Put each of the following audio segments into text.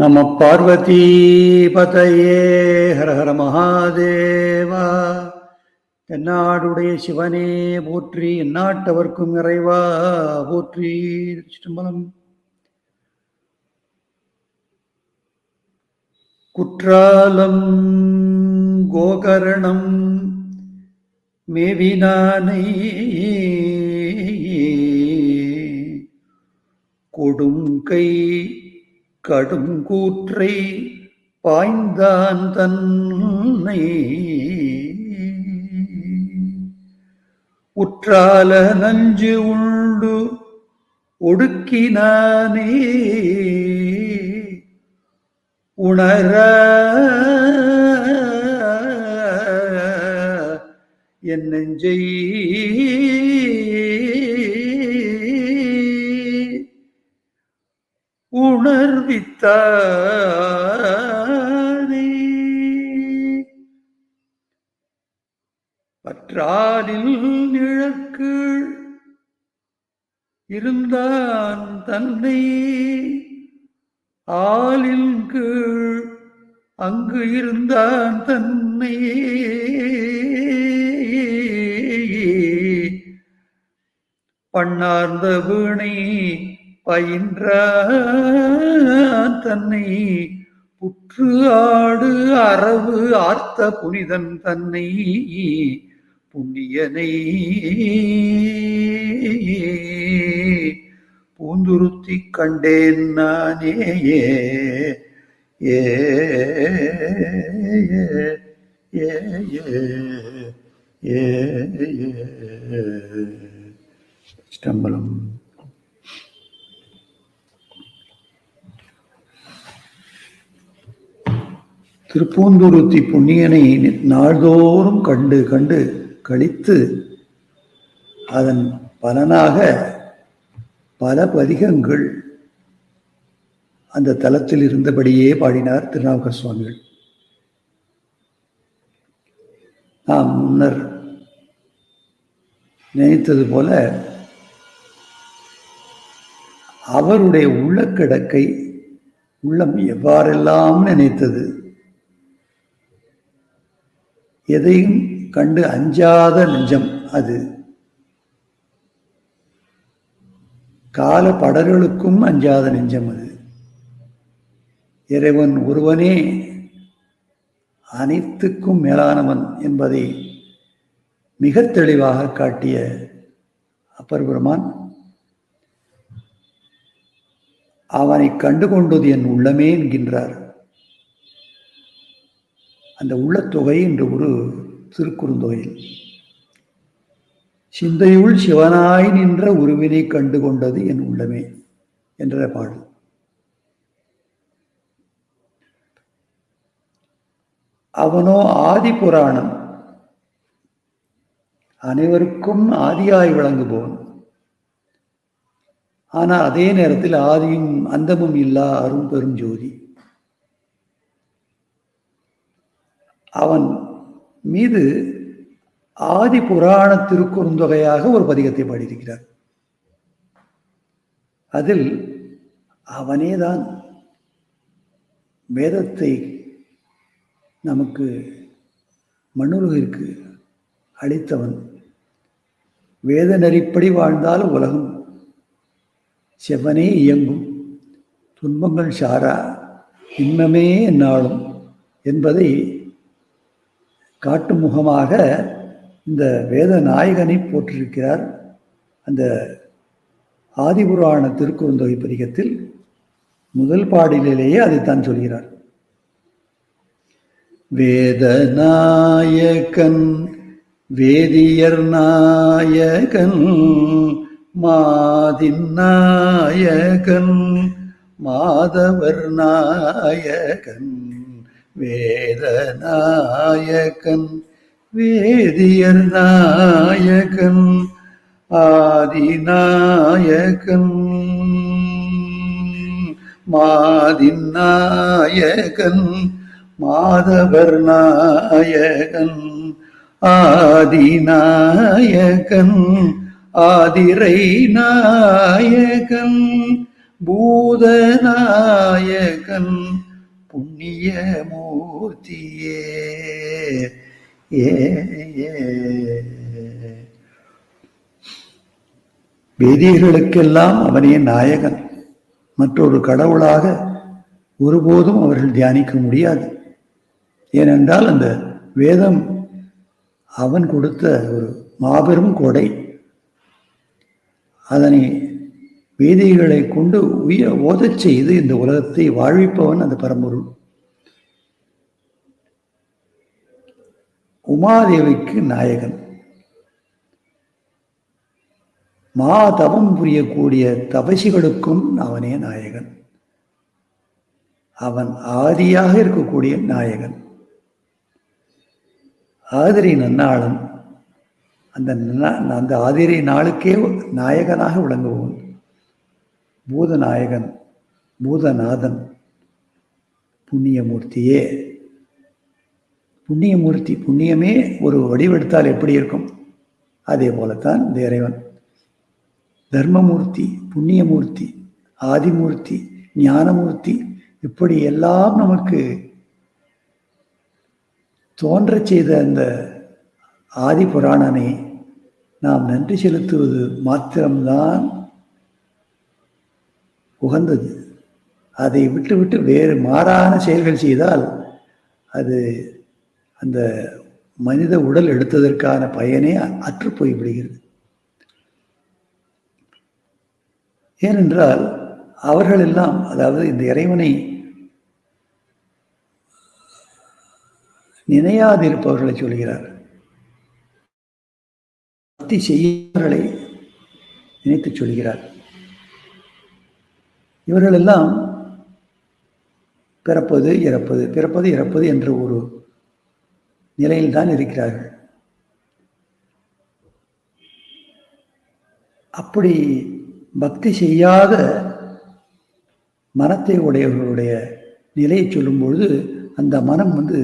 நம பார்வதி பதையே ஹர ஹர மகாதேவா. தென்னாடுடைய சிவனே போற்றி எந்நாட்டவர்க்கும் இறைவா போற்றி. சிதம்பரம் குற்றாலம் கோகரணம் மேவினானை கொடுங்கை கடும் கூற்றை பாய்ந்தான் தன்னை. உற்றால நஞ்சு உண்டு ஒடுக்கினானே. உணர என் நெஞ்சை உணர்வித்தானே பற்றாலில் நிழற்கீழ் இருந்தான் தன்னை. ஆளின் கீழ் அங்கு இருந்தான் தன்னை. பண்ணார்ந்த வீணை பயின்ற தன்னை புற்று ஆடு அரவு ஆர்த்த புனிதன் தன்னை புண்ணியனை பூந்துருத்தி கண்டேன் நானே. ஏ ஏ ஏ ஏ ஏ ஸ்டம்பலம் திருப்பூந்துருத்தி புண்ணியனை நாள்தோறும் கண்டு கண்டு கழித்து அதன் பலனாக பல பதிகங்கள் அந்த தலத்தில் இருந்தபடியே பாடினார் திருநாவுக்கர் சுவாமிகள். நாம் முன்னர் நினைத்தது போல அவருடைய உள்ளக்கிடக்கை உள்ளம் எவ்வாறெல்லாம் நினைத்தது? எதையும் கண்டு அஞ்சாத நெஞ்சம் அது. கால படர்களுக்கும் அஞ்சாத நெஞ்சம் அது. இறைவன் ஒருவனே அனைத்துக்கும் மேலானவன் என்பதை மிக தெளிவாக காட்டிய அப்பர் பெருமான் அவனை கண்டுகொண்டது என் உள்ளமே என்கின்றார். அந்த உள்ளத்தொகை என்ற ஒரு திருக்குறுந்தொகையில். சிந்தையுள் சிவனாய் நின்ற உருவினை கண்டு கொண்டது என் உள்ளமே என்ற பாடல். அவனோ ஆதி புராணம் அனைவருக்கும் ஆதியாய் விளங்குபவன். ஆனால் அதே நேரத்தில் ஆதியும் அந்தமும் இல்லா அரும் பெரும் ஜோதி அவன் மீது ஆதி புராண திருக்குறுந்தொகையாக ஒரு பதிகத்தை பாடியிருக்கிறார். அதில் அவனேதான் வேதத்தை நமக்கு மண்ணுலகிற்கு அளித்தவன். வேத நெறிப்படி வாழ்ந்தால் உலகம் செவனே இயங்கும். துன்பங்கள் சாரா இன்பமே என்னாலும் என்பதை காட்டும் முகமாக இந்த வேத நாயகனை போற்றிருக்கிறார். அந்த ஆதிபுராண திருக்குறுந்தொகை பதிகத்தில் முதல் பாடலிலேயே அதைத்தான் சொல்கிறார். வேதநாயகன் வேதியர் நாயகன் மாதின் நாயகன் மாதவர் நாயகன். வேதநாயகன் வேதியர் நாயகன் ஆதிநாயகன் மாதின் நாயகன் மாதவர் நாயகன் ஆதிநாயகன் ஆதிரை நாயகன் பூதநாயகன் புண்ணிய மூர்த்தியே வேதியர்களுக்கெல்லாம் அவனே நாயகன். மற்றொரு கடவுளாக ஒருபோதும் அவர்கள் தியானிக்க முடியாது. ஏனென்றால் அந்த வேதம் அவன் கொடுத்த ஒரு மாபெரும் கொடை. அதனை வேதிகளை கொண்டு உய ஓதச் செய்து இந்த உலகத்தை வாழ்விப்பவன் அந்த பரம்பொருள். உமாதேவிக்கு நாயகன். மா தவம் புரியக்கூடிய தபசிகளுக்கும் அவனே நாயகன். அவன் ஆதியாக இருக்கக்கூடிய நாயகன். ஆதிரி நன்னாளன். அந்த அந்த ஆதிரி நாளுக்கே நாயகனாக விளங்குவன் பூதநாயகன் பூதநாதன் புண்ணியமூர்த்தியே. புண்ணியமூர்த்தி புண்ணியமே ஒரு வடிவெடுத்தால் எப்படி இருக்கும்? அதே போலத்தான் இந்த இறைவன். தர்மமூர்த்தி புண்ணியமூர்த்தி ஆதிமூர்த்தி ஞானமூர்த்தி இப்படி எல்லாம் நமக்கு தோன்றச் செய்த அந்த ஆதி புராணனை நாம் நன்றி செலுத்துவது மாத்திரம்தான் உகந்தது. அதை விட்டுவிட்டு வேறு மாறான செயல்கள் செய்தால் அது அந்த மனித உடல் எடுத்ததற்கான பயனே அற்று போய்விடுகிறது ஏனென்றால் அவர்கள் எல்லாம் அதாவது இந்த இறைவனை நினையாதிருப்பவர்களை சொல்கிறார். பக்தி செய்யவர்களை நினைத்து சொல்கிறார். இவர்களெல்லாம் பிறப்பது இறப்பது பிறப்பது இறப்பது என்ற ஒரு நிலையில்தான் இருக்கிறார்கள். அப்படி பக்தி செய்யாத மனத்தை உடையவர்களுடைய நிலையை சொல்லும் பொழுது அந்த மனம் வந்து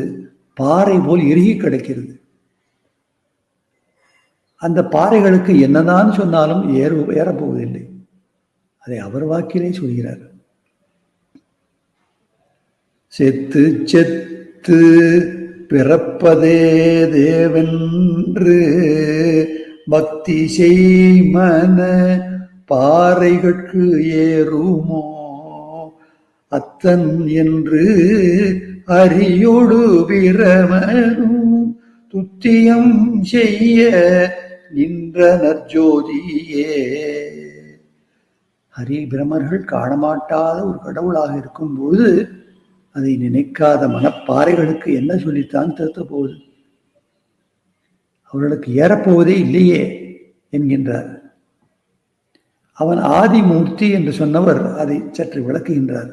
பாறை போல் எருகி கிடக்கிறது. அந்த பாறைகளுக்கு என்னதான் சொன்னாலும் ஏறு ஏறப்போவதில்லை. அதை அவர் வாக்கிலே சொல்கிறார். செத்து செத்து பிறப்பதே தேவென்று பக்தி செய்மன பாறைகட்கு ஏறுமோ? அத்தன் என்று அரியோடு பிரமனும் துத்தியம் செய்ய நின்ற நற்ஜோதியே ஹரி பிரமர்கள் காணமாட்டாத ஒரு கடவுளாக இருக்கும் பொழுது அதை நினைக்காத மனப்பாறைகளுக்கு என்ன சொல்லித்தான் திருத்த போகுது அவர்களுக்கு ஏறப்போவதே இல்லையே என்கின்றார். அவன் ஆதிமூர்த்தி என்று சொன்னவர் அதை சற்று விளக்குகின்றார்.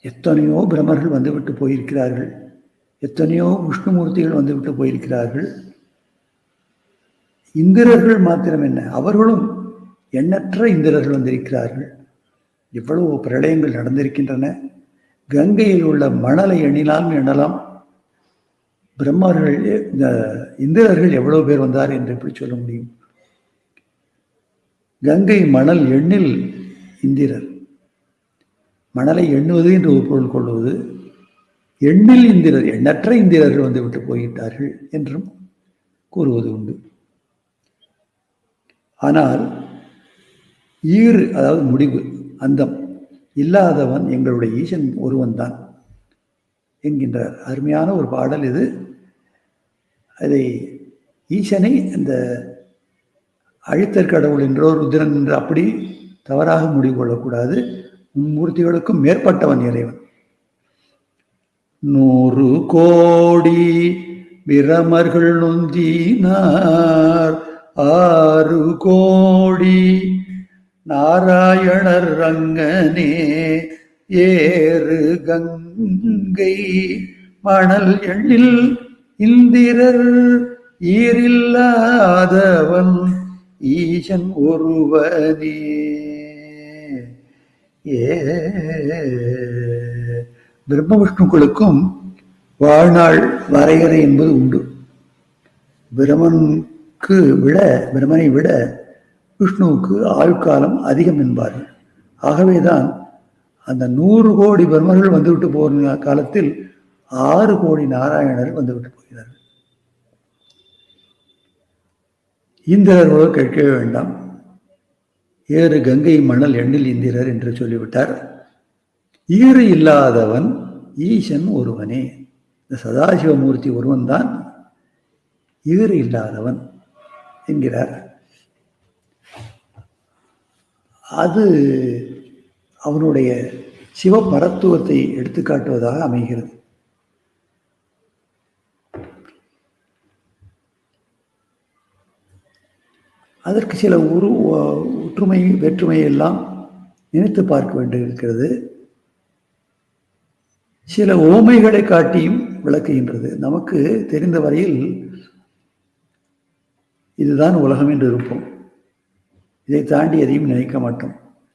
எத்தனையோ பிரமர்கள் வந்துவிட்டு போயிருக்கிறார்கள். எத்தனையோ விஷ்ணுமூர்த்திகள் வந்துவிட்டு போயிருக்கிறார்கள். இந்திரர்கள் மாத்திரம் என்ன அவர்களும் எண்ணற்ற இந்திரர்கள் வந்திருக்கிறார்கள். எவ்வளவு பிரளயங்கள் நடந்திருக்கின்றன. கங்கையில் உள்ள மணலை எண்ணினாலும் எண்ணலாம். பிரம்மர்கள் இந்த இந்திரர்கள் எவ்வளவு பேர் வந்தார் என்று எப்படி சொல்ல முடியும்? கங்கை மணல் எண்ணில் இந்திரர். மணலை எண்ணுவது என்று ஒரு பொருள் கொள்வது எண்ணில் இந்திரர் எண்ணற்ற இந்திரர்கள் வந்து விட்டு போய்விட்டார்கள் என்றும் கூறுவது உண்டு. ஆனால் ஈறு அதாவது முடிவு அந்தம் இல்லாதவன் எங்களுடைய ஈசன் ஒருவன் தான் என்கின்றார். அருமையான ஒரு பாடல் இது. அதை ஈசனை இந்த அழித்தற் கடவுள் என்றோ ருத்ரன் என்று அப்படி தவறாக முடிவு கொள்ளக்கூடாது. மும்மூர்த்திகளுக்கும் மேற்பட்டவன் இறைவன். நூறு கோடி பிரமர்கள் நொந்தினார். ஆறு கோடி நாராயணர் ரங்கனே ஏறு கங்கை மணல் எண்ணில் இந்திரர் ஈரில்லாதவன் ஈசன் ஒருவனே. ஏ பிரம்ம விஷ்ணுக்களுக்கும் வாழ்நாள் வரையறை என்பது உண்டு. பிரமனுக்கு விட பிரமனை விட விஷ்ணுவுக்கு ஆயுட்காலம் அதிகம் என்பார்கள். ஆகவேதான் அந்த நூறு கோடி பிரம்மர்கள் வந்துவிட்டு போகிற காலத்தில் ஆறு கோடி நாராயணர் வந்துவிட்டு போகிறார்கள். இந்திரர்களோ கேட்கவே வேண்டாம். ஏறு கங்கை மணல் எண்ணில் இந்திரர் என்று சொல்லிவிட்டார். ஈறு இல்லாதவன் ஈசன் ஒருவனே. இந்த சதாசிவமூர்த்தி ஒருவன் தான் ஈறு இல்லாதவன் என்கிறார். அது அவனுடைய சிவபரத்துவத்தை எடுத்துக்காட்டுவதாக அமைகிறது. அதற்கு சில உரு ஒற்றுமை வேற்றுமையெல்லாம் நினைத்து பார்க்க வேண்டியிருக்கிறது. சில ஓமைகளை காட்டியும் விளக்குகின்றது. நமக்கு தெரிந்த வரையில் இதுதான் உலகம் என்று இருப்போம். இதை தாண்டி எதையும் நினைக்க மாட்டோம்.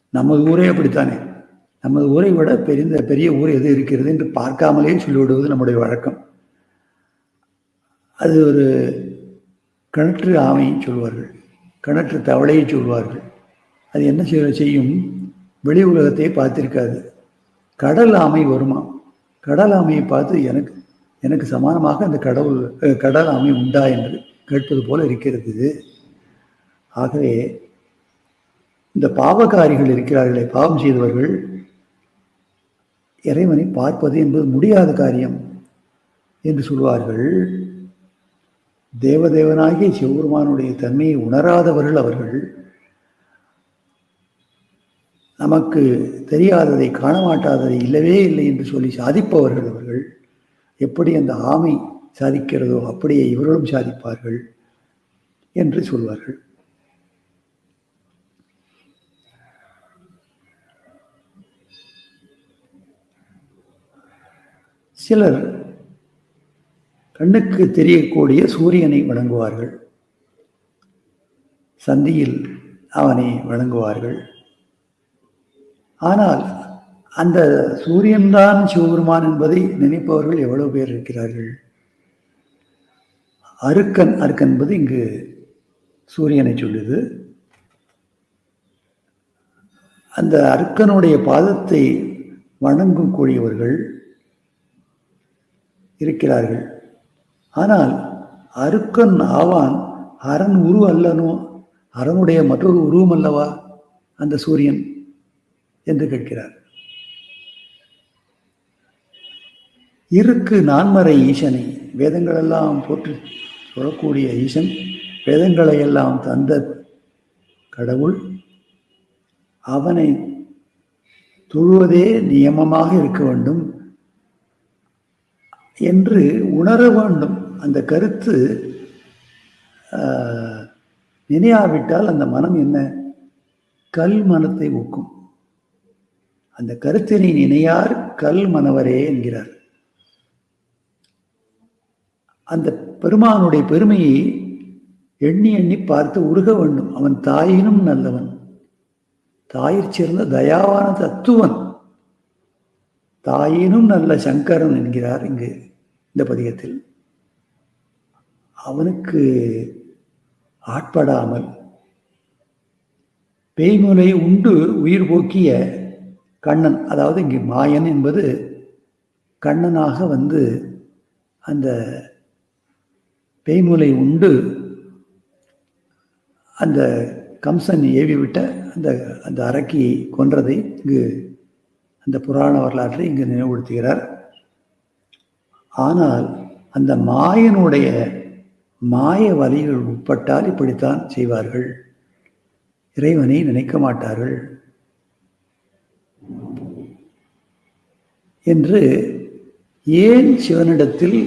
நமது ஊரே அப்படித்தானே? நமது ஊரை விட பெரிய பெரிய ஊர் எது இருக்கிறது என்று பார்க்காமலே சொல்லிவிடுவது நம்முடைய வழக்கம். அது ஒரு கிணற்று ஆமையை சொல்வார்கள். கிணற்று தவளையை சொல்வார்கள். அது என்ன செய்யும்? வெளி உலகத்தை பார்த்திருக்காது. கடல் ஆமை வருமா? கடல் ஆமையை பார்த்து எனக்கு எனக்கு சமானமாக அந்த கடவுள் கடல் ஆமை உண்டா என்று கேட்பது போல இருக்கிறது. ஆகவே இந்த பாவகாரிகள் இருக்கிறார்களே பாவம் செய்தவர்கள் இறைவனை பார்ப்பது என்பது முடியாத காரியம் என்று சொல்வார்கள். தேவதேவனாகிய சிவபெருமானுடைய தன்மையை உணராதவர்கள் அவர்கள். நமக்கு தெரியாததை காண மாட்டாததை இல்லவே இல்லை என்று சொல்லி சாதிப்பவர்கள் அவர்கள். எப்படி அந்த ஆமை சாதிக்கிறதோ அப்படியே இவர்களும் சாதிப்பார்கள் என்று சொல்வார்கள். சிலர் கண்ணுக்கு தெரியக்கூடிய சூரியனை வணங்குவார்கள். சந்தியில் அவனை வணங்குவார்கள். ஆனால் அந்த சூரியன்தான் சிவபெருமான் என்பதை நினைப்பவர்கள் எவ்வளவு பேர் இருக்கிறார்கள்? அருக்கன் அருக்கன் என்பது இங்கு சூரியனை சொல்லுது. அந்த அருக்கனுடைய பாதத்தை வணங்கக்கூடியவர்கள் இருக்கிறார்கள். ஆனால் அருக்கன் ஆவான் அரண் உரு அல்லனோ அரனுடைய மற்றொரு உருவம் அல்லவா? அந்த சூரியன் என்று கேட்கிறார். இருக்கு நான்மறை ஈசனை வேதங்களெல்லாம் போற்று சொல்லக்கூடிய ஈசன் வேதங்களை எல்லாம் தந்த கடவுள் அவனை தொழுவதே நியமமாக இருக்க வேண்டும். என்று உணர வேண்டும். அந்த கருத்து நினையாவிட்டால் அந்த மனம் என்ன? கல் மனத்தை ஊக்கும். அந்த கருத்தினை நினையார் கல் மனவரே என்கிறார். அந்த பெருமானுடைய பெருமையை எண்ணி எண்ணி பார்த்து உருக வேண்டும். அவன் தாயினும் நல்லவன். தாயிற் சேர்ந்த தயாவான தத்துவன். தாயினும் நல்ல சங்கரன் என்கிறார் இங்கு இந்த பதிகத்தில். அவனுக்கு ஆட்படாமல் பேய்முலை உண்டு உயிர் போக்கிய கண்ணன் அதாவது இங்கு மாயன் என்பது கண்ணனாக வந்து அந்த பேய்முலை உண்டு அந்த கம்சன் ஏவிவிட்ட அந்த அந்த அரக்கியை கொன்றதை இங்கு அந்த புராண வரலாற்றை இங்கு நினைவுபடுத்துகிறார். ஆனால் அந்த மாயனுடைய மாய வலிகள் உட்பட்டால் இப்படித்தான் செய்வார்கள். இறைவனை நினைக்க மாட்டார்கள் என்று ஏன் சிவனிடத்தில்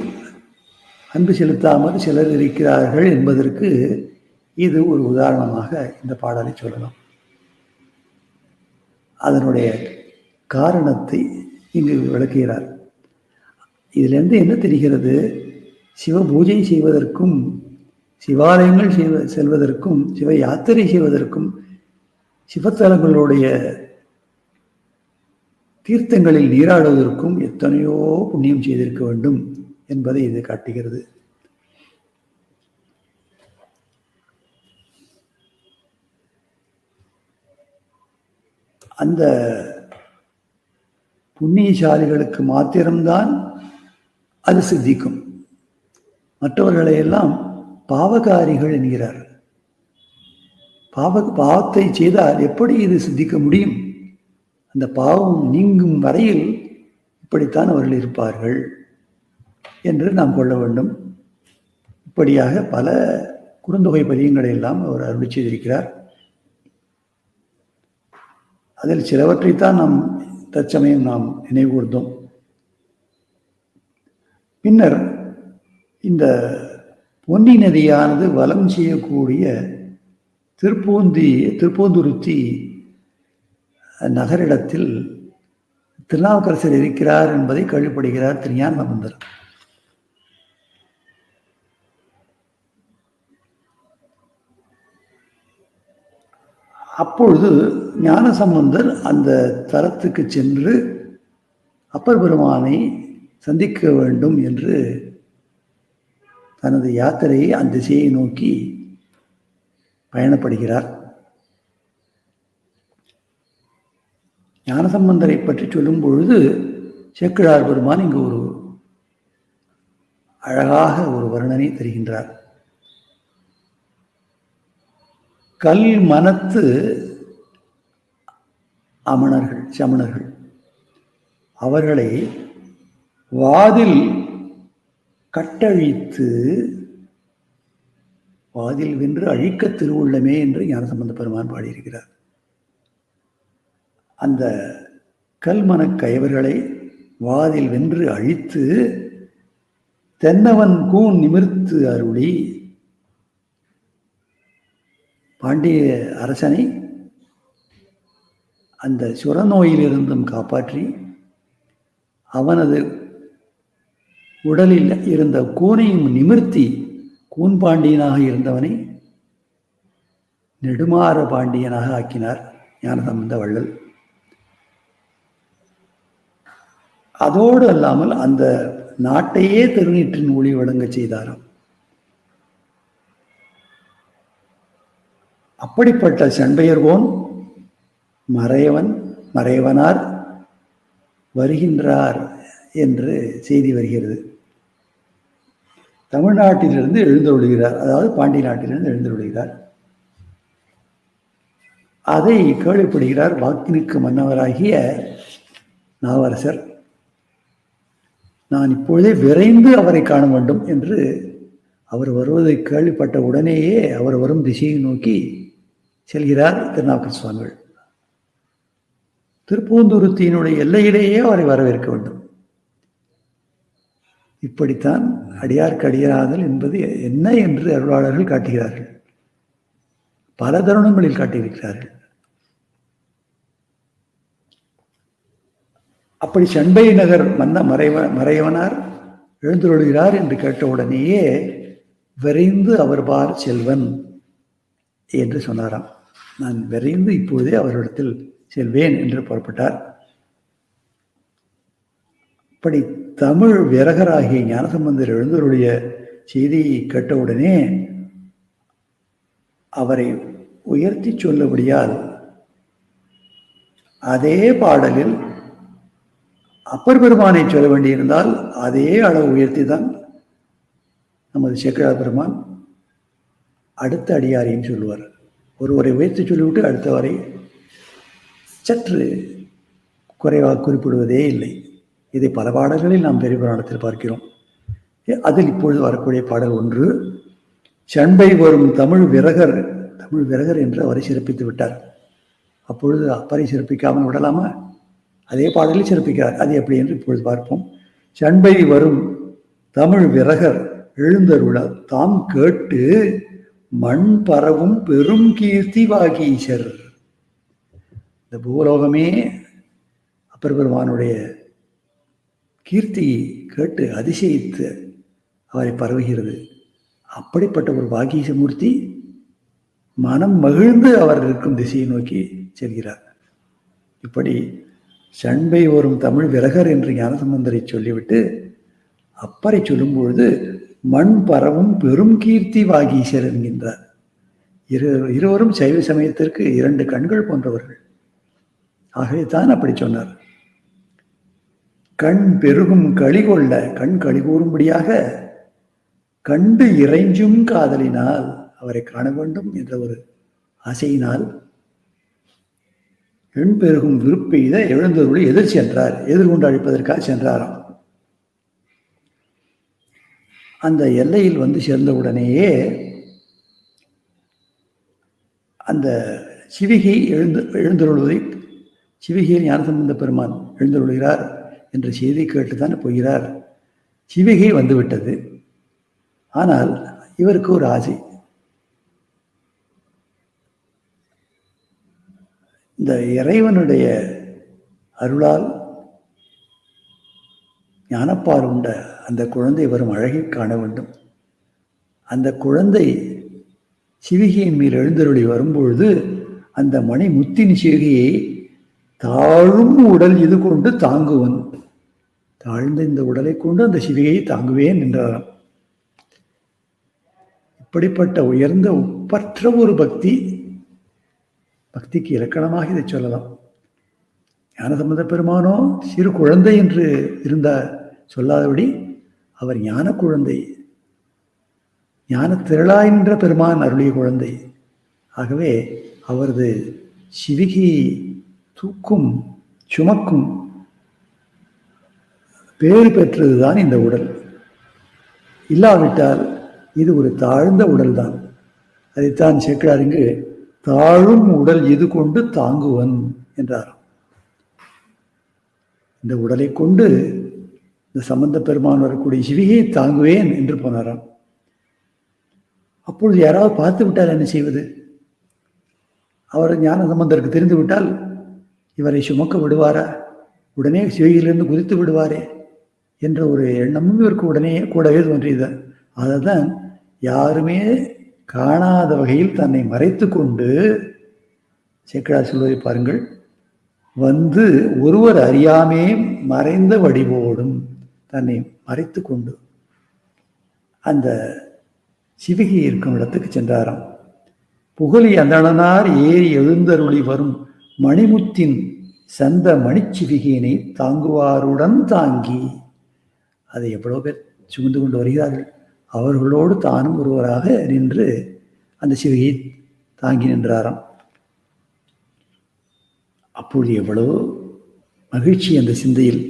அன்பு செலுத்தாமல் சிலர் இருக்கிறார்கள் என்பதற்கு இது ஒரு உதாரணமாக இந்த பாடலை சொல்லலாம். அதனுடைய காரணத்தை இங்கு விளக்குகிறார். இதிலிருந்து என்ன தெரிகிறது? சிவ பூஜை செய்வதற்கும் சிவாலயங்கள் செய்வ செல்வதற்கும் சிவ யாத்திரை செய்வதற்கும் சிவத்தலங்களுடைய தீர்த்தங்களில் நீராடுவதற்கும் எத்தனையோ புண்ணியம் செய்திருக்க வேண்டும் என்பதை இது காட்டுகிறது. அந்த புண்ணியசாலிகளுக்கு மாத்திரம்தான் அது சித்திக்கும். மற்றவர்களை எல்லாம் பாவகாரிகள் என்கிறார். பாவ பாவத்தை செய்தால் எப்படி இது சித்திக்க முடியும்? அந்த பாவம் நீங்கும் வரையில் இப்படித்தான் அவர்கள் இருப்பார்கள் என்று நாம் கொள்ள வேண்டும். இப்படியாக பல குறுந்தொகை பதியங்களை எல்லாம் அவர் அருள் செய்திருக்கிறார். அதில் சிலவற்றைத்தான் நாம் தற்சமயம் நாம் நினைவுகூர்ந்தோம். பின்னர் இந்த பொன்னி நதியானது வலம் செய்யக்கூடிய திருப்பூந்தி திருப்பூந்துருத்தி நகரிடத்தில் திருநாவுக்கரசர் இருக்கிறார் என்பதை கேள்விப்படுகிறார் திருஞான சம்பந்தர் அப்பொழுது ஞானசம்பந்தர் அந்த தலத்துக்கு சென்று அப்பர் பெருமானை சந்திக்க வேண்டும் என்று தனது யாத்திரையை அந்த திசையை நோக்கி பயணப்படுகிறார். ஞானசம்பந்தரை பற்றி சொல்லும் பொழுது சேக்கிழார் பெருமான் இங்கு ஒரு அழகாக ஒரு வர்ணனை தருகின்றார். கல் மனத்து அமணர்கள் சமணர்கள். அவர்களை வாதில் கட்டழித்து வாதில் வென்று அழிக்க திருவுள்ளமே என்று ஞானசம்பந்த பெருமான் பாடியிருக்கிறார். அந்த கல்மனக் கயவர்களை வாதில் வென்று அழித்து தென்னவன் கூன் நிமிர்த்து அருளி பாண்டிய அரசனை அந்த சுரநோயிலிருந்தும் காப்பாற்றி அவனது உடலில் இருந்த கூனையும் நிமிர்த்தி கூன் பாண்டியனாக இருந்தவனை நெடுமாற பாண்டியனாக ஆக்கினார் ஞானசம்பந்த வள்ளல். அதோடு அல்லாமல் அந்த நாட்டையே திருநீற்றின் ஒளி வழங்க செய்தாராம். அப்படிப்பட்ட செண்பெயர்கோன் மறையவன் மறையவனார் வருகின்றார் என்று செய்தி வருகிறது. தமிழ்நாட்டிலிருந்து எழுந்தொழுகிறார் அதாவது பாண்டி நாட்டிலிருந்து எழுந்தொழுகிறார் அதை கேள்விப்படுகிறார் வாக்கினுக்கு மன்னவராகிய நாவரசர். நான் இப்பொழுதே விரைந்து அவரை காண வேண்டும் என்று அவர் வருவதை கேள்விப்பட்ட உடனேயே அவர் வரும் திசையை நோக்கி செல்கிறார் திருநாவுக்கர் சுவாமிகள். திருப்பூந்துருத்தியினுடைய எல்லையிலேயே அவரை வரவேற்க வேண்டும். இப்படித்தான் அடியார்க்கு அடியாதல் என்பது என்ன என்று அருளாளர்கள் காட்டுகிறார்கள். பல தருணங்களில் காட்டியிருக்கிறார்கள். அப்படி சண்பை நகர் மன்ன மறைவ மறைவனார் எழுந்துள்ளார் என்று கேட்டவுடனேயே விரைந்து அவர் பார் செல்வன் என்று சொன்னாராம். நான் விரைந்து இப்போதே அவரிடத்தில் செல்வேன் என்று புறப்பட்டார். அப்படி தமிழ் விரகராகிய ஞானசம்பந்தர் எழுந்தருடைய செய்தியை கேட்டவுடனே அவரை உயர்த்தி சொல்லபடியால் அதே பாடலில் அப்பர் பெருமானை சொல்ல வேண்டியிருந்தால் அதே அளவு உயர்த்தி தான் நமது சேக்கரா பெருமான் அடுத்த அடியாரையும் சொல்லுவார். ஒருவரை உயர்த்தி சொல்லிவிட்டு அடுத்தவரை சற்று குறைவாக குறிப்பிடுவதே இல்லை. இதை பல பாடல்களில் நாம் பெரிய புராணத்தில் பார்க்கிறோம். அதில் இப்பொழுது வரக்கூடிய பாடல் ஒன்று சண்பை வரும் தமிழ் விரகர் தமிழ் விரகர் என்று அவரை சிறப்பித்து விட்டார். அப்பொழுது அப்பரை சிறப்பிக்காமல் விடலாமா? அதே பாடலில் சிறப்பிக்கிறார். அது எப்படி என்று இப்பொழுது பார்ப்போம். சண்பை வரும் தமிழ் விரகர் எழுந்தருள தாம் கேட்டு மண் பரவும் பெரும் கீர்த்தி வாகீசர். இந்த பூலோகமே அப்பர் பெருமானுடைய கீர்த்தியை கேட்டு அதிசயித்து அவரை பரவுகிறது. அப்படிப்பட்ட ஒரு வாகீசமூர்த்தி மனம் மகிழ்ந்து அவர் இருக்கும் திசையை நோக்கி செல்கிறார். இப்படி சண்பை வரும் தமிழ் விலகர் என்று ஞானசம்பந்தரை சொல்லிவிட்டு அப்பரை சொல்லும் பொழுது மண் பரவும் பெரும் கீர்த்தி வாகீசர் என்கின்றார். இரு இருவரும் சைவ சமயத்திற்கு இரண்டு கண்கள் போன்றவர்கள். ஆகவே தான் அப்படி சொன்னார். கண் பெருகும் களி கொள்ள கண் களி கூறும்படியாக கண்டு இறைஞ்சும் காதலினால் அவரை காண வேண்டும் என்ற ஒரு ஆசையினால் எண் பெருகும் விருப்பெய்த எழுந்தருளை எதிர் சென்றார். எதிர்கொண்டு அழிப்பதற்காக சென்றாராம். அந்த எல்லையில் வந்து சேர்ந்தவுடனேயே அந்த சிவிகை எழுந்து எழுந்தருள்வதை சிவிகையில் ஞானசம்பந்த பெருமான் எழுந்தருள்கிறார் என்ற செய்தி கேட்டுத்தான் போகிறார். சிவிகை வந்துவிட்டது. ஆனால் இவருக்கு ஒரு ஆசை. இந்த இறைவனுடைய அருளால் ஞானப்பால் உண்ட அந்த குழந்தை வரும் அழகை காண வேண்டும். அந்த குழந்தை சிவிகையின் மேல் எழுந்தருளி வரும்பொழுது அந்த மணி முத்தின் சிவிகையை தாழும் உடல் இது கொண்டு தாங்குவன். தாழ்ந்த இந்த உடலை கொண்டு அந்த சிவிகையை தாங்குவேன் என்றாராம். இப்படிப்பட்ட உயர்ந்த ஒப்பற்ற ஒரு பக்தி பக்திக்கு இலக்கணமாக இதை சொல்லலாம். ஞானசம்பந்த பெருமானோ சிறு குழந்தை என்று இருந்த சொல்லாதபடி அவர் ஞான குழந்தை. ஞான திரளாயின்ற பெருமான் அருளிய குழந்தை. ஆகவே அவரது சிவிகியை தூக்கும் சுமக்கும் பேறு பெற்றதுதான் இந்த உடல். இல்லாவிட்டால் இது ஒரு தாழ்ந்த உடல்தான். அதைத்தான் சேர்க்கிறார் இங்கு தாழும் உடல் இது கொண்டு தாங்குவன் என்றார் இந்த உடலை கொண்டு இந்த சம்பந்த பெருமான் வரக்கூடிய சிவிகையை தாங்குவேன் என்று போனாராம். அப்பொழுது யாராவது பார்த்து விட்டால் என்ன செய்வது? அவர் ஞான சம்பந்தருக்கு தெரிந்து விட்டால் இவரை சுமக்க விடுவாரா? உடனே சிவிகையிலிருந்து குதித்து விடுவாரே என்ற ஒரு எண்ணமும் இவருக்கு உடனே கூடவே தோன்றியது. அதை தான் யாருமே காணாத வகையில் தன்னை மறைத்து கொண்டு சேக்கடா சொல்வதை பாருங்கள் வந்து ஒருவர் அறியாமே மறைந்த வடிவோடும் தன்னை மறைத்து கொண்டு அந்த சிவிகை இருக்கும் இடத்துக்கு சென்றாராம். புகழி அந்தணனார் ஏறி எழுந்தருளி வரும் மணிமுத்தின் சந்த மணிச்சிவிகையினை தாங்குவாருடன் தாங்கி அதை எவ்வளோ பேர் சுமந்து கொண்டு வருகிறார்கள். அவர்களோடு தானும் ஒருவராக நின்று அந்த சிவிகையை தாங்கி நின்றாராம். அப்பொழுது எவ்வளோ மகிழ்ச்சி அந்த சிந்தையில்.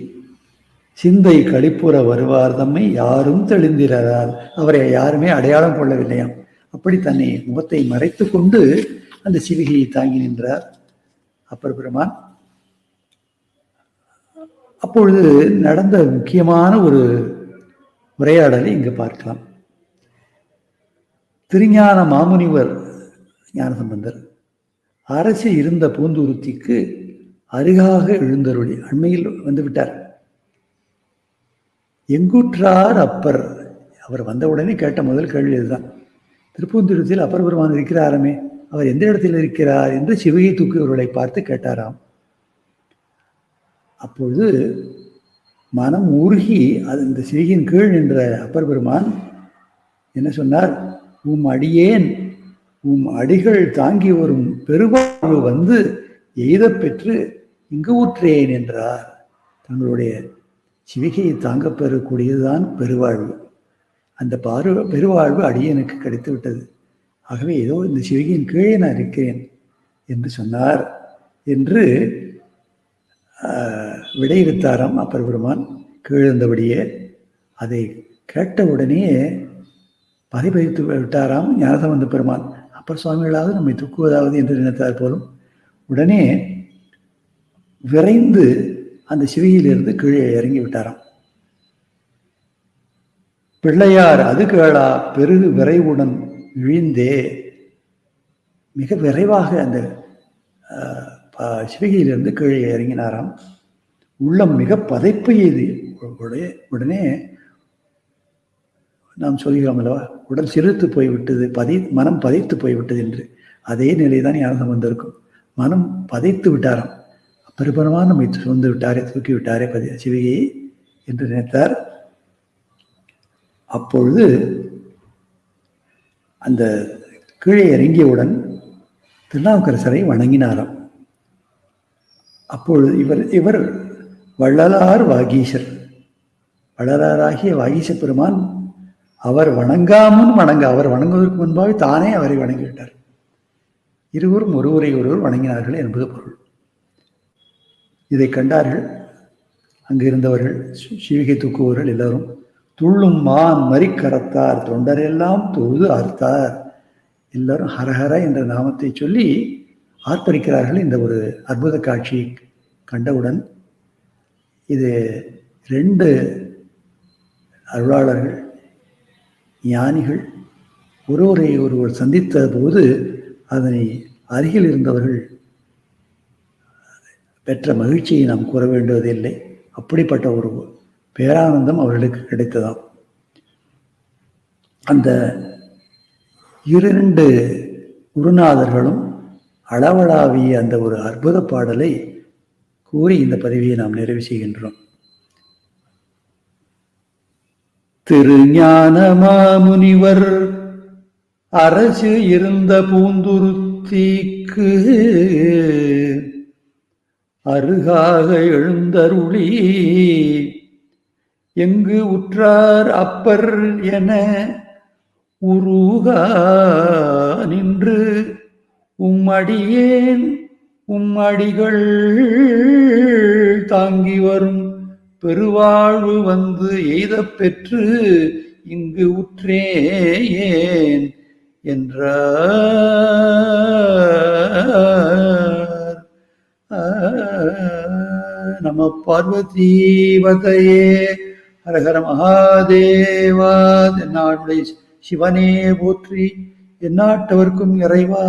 சிந்தை கழிப்புற வருவார் தம்மை யாரும் தெளிந்திரார் அவரை யாருமே அடையாளம் கொள்ளவில்லையாம் அப்படி தன்னை முகத்தை மறைத்து கொண்டு அந்த சிவிகையை தாங்கி நின்றார். அப்பர் பெருமான். அப்பொழுது நடந்த முக்கியமான ஒரு உரையாடலை இங்கு பார்க்கலாம். திருஞான மாமுனிவர் ஞானசம்பந்தர் அரசு இருந்த பூந்துருத்திக்கு அருகாக எழுந்தருளி அண்மையில் வந்துவிட்டார். எங்குற்றார் அப்பர்? அவர் வந்த உடனே கேட்ட முதல் கேள்வி இதுதான். திருப்பூந்துரத்தில் அப்பர் பெருமான் இருக்கிறாரமே அவர் எந்த இடத்தில் இருக்கிறார் என்று சிவகை தூக்கியவர்களை பார்த்து கேட்டாராம். அப்பொழுது மனம் உருகி அது இந்த சிவகையின் கீழ் நின்ற அப்பர் பெருமான் என்ன சொன்னார்? உம் அடியேன் உம் அடிகள் தாங்கி வரும் பெருவாழ்வு வந்து எய்த பெற்று இங்கு ஊற்றேன் என்றார். தங்களுடைய சிவிகையை தாங்க பெறக்கூடியதுதான் பெருவாழ்வு. அந்த பாரு பெருவாழ்வு அடியனுக்கு கிடைத்து விட்டது ஆகவே ஏதோ இந்த சிவிகையின் கீழே நான் இருக்கிறேன் என்று சொன்னார் என்று விடையிறுத்தாராம் அப்பர் பெருமான் கீழிருந்தபடியே. அதை கேட்டவுடனே பதிபதித்து விட்டாராம் ஞானசம்பந்த பெருமான். அப்பர் சுவாமிகளாவது நம்மை தூக்குவதாவது என்று நினைத்தார் போலும். உடனே விரைந்து அந்த சிவியிலிருந்து கீழே இறங்கி விட்டாராம். பிள்ளையார் அது கேளா பெருகு விரைவுடன் விழுந்தே. மிக விரைவாக அந்த சிவிகையிலிருந்து கீழே இறங்கினாராம். உள்ளம் மிக பதைப்பு எய்து உடனே நாம் சொல்கிறோம் அல்லவா? உடல் சிறுத்து போய்விட்டது பதை மனம் பதைத்து போய்விட்டது என்று. அதே நிலை தான் ஞானம் வந்திருக்கும் மனம் பதைத்து விட்டாராம். பெருபரமாக நம்மை சுமந்து விட்டாரே தூக்கி விட்டாரே பதி சிவிகையை என்று நினைத்தார். அப்பொழுது அந்த கீழே இறங்கியவுடன் திருநாவுக்கரசரை வணங்கினாராம். அப்பொழுது இவர் இவர் வள்ளலார் வாகீசர் வள்ளலாராகிய வாகீச பெருமான் அவர் வணங்காமுன் வணங்க அவர் வணங்குவதற்கு முன்பாக தானே அவரை வணங்கிவிட்டார். இருவரும் ஒருவரை ஒருவர் வணங்கினார்கள் என்பது பொருள். இதை கண்டார்கள். அங்கு இருந்தவர்கள் சிவிகை தூக்குவர்கள் எல்லாரும் துள்ளும் மான் மறிக்கரத்தார் தொண்டரெல்லாம் தொழுது ஆர்த்தார் எல்லாரும் ஹரஹர என்ற நாமத்தை சொல்லி ஆர்ப்பரிக்கிறார்கள் இந்த ஒரு அற்புத காட்சியை கண்டவுடன். இது ரெண்டு அருளாளர்கள் ஞானிகள் ஒருவரை ஒருவர் சந்தித்த போது அதனை அருகில் இருந்தவர்கள் பெற்ற மகிழ்ச்சியை நாம் கூற வேண்டுவதில்லை. அப்படிப்பட்ட ஒரு பேரானந்தம் அவர்களுக்கு கிடைத்ததாம். அந்த இரண்டு குருநாதர்களும் அளவளாவிய அந்த ஒரு அற்புத பாடலை கூறி இந்த பதவியை நாம் நிறைவு செய்கின்றோம். திருஞானமாமுனிவர் அரசு இருந்த பூந்துருத்திக்கு அருகாக எழுந்தருளி எங்கு உற்றார் அப்பர் என உருகா நின்று உம்மடியேன் உம்மடிகள் தாங்கி வரும் பெருவாழ்வு வந்து எய்தப் பெற்று இங்கு உற்றேன் என்றார். நம பார்வதீவதையே. ஹரஹர மகாதேவா தென்னாடுடைய சிவனே போற்றி எந்நாட்டவர்க்கும் இறைவா.